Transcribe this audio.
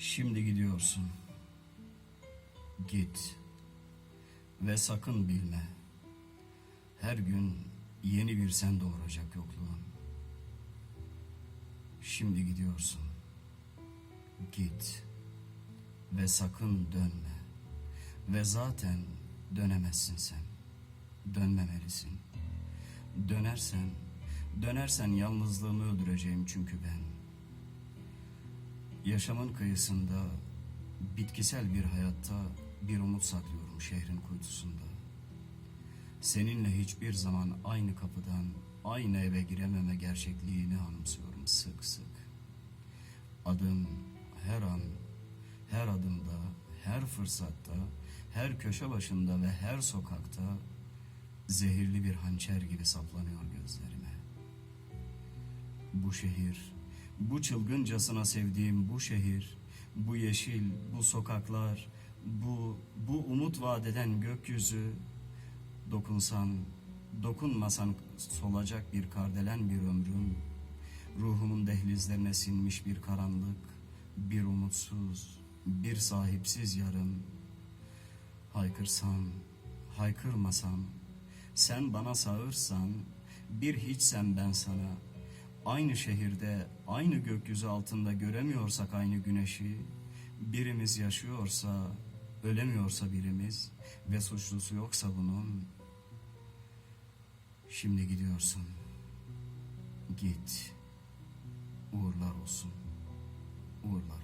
Şimdi gidiyorsun. Git. Ve sakın bilme. Her gün yeni bir sen doğuracak yokluğun. Şimdi gidiyorsun. Git. Ve sakın dönme. Ve zaten dönemezsin sen. Dönmemelisin. Dönersen, dönersen yalnızlığımı öldüreceğim çünkü ben. Yaşamın kıyısında, bitkisel bir hayatta bir umut saklıyorum şehrin kuytusunda. Seninle hiçbir zaman aynı kapıdan, aynı eve girememe gerçekliğini anımsıyorum sık sık. Adım her an, her adımda, her fırsatta, her köşe başında ve her sokakta zehirli bir hançer gibi saplanıyor gözlerime. Bu şehir, bu çılgıncasına sevdiğim bu şehir, bu yeşil, bu sokaklar, bu, bu umut vadeden gökyüzü, dokunsan, dokunmasan solacak bir kardelen bir ömrüm, ruhumun dehlizlerine sinmiş bir karanlık, bir umutsuz, bir sahipsiz yarım, haykırsam, haykırmasam, sen bana sağırsan, bir hiçsem ben sana, aynı şehirde, aynı gökyüzü altında göremiyorsak aynı güneşi, birimiz yaşıyorsa, ölemiyorsa birimiz ve suçlusu yoksa bunun, şimdi gidiyorsun. Git. Uğurlar olsun. Uğurlar.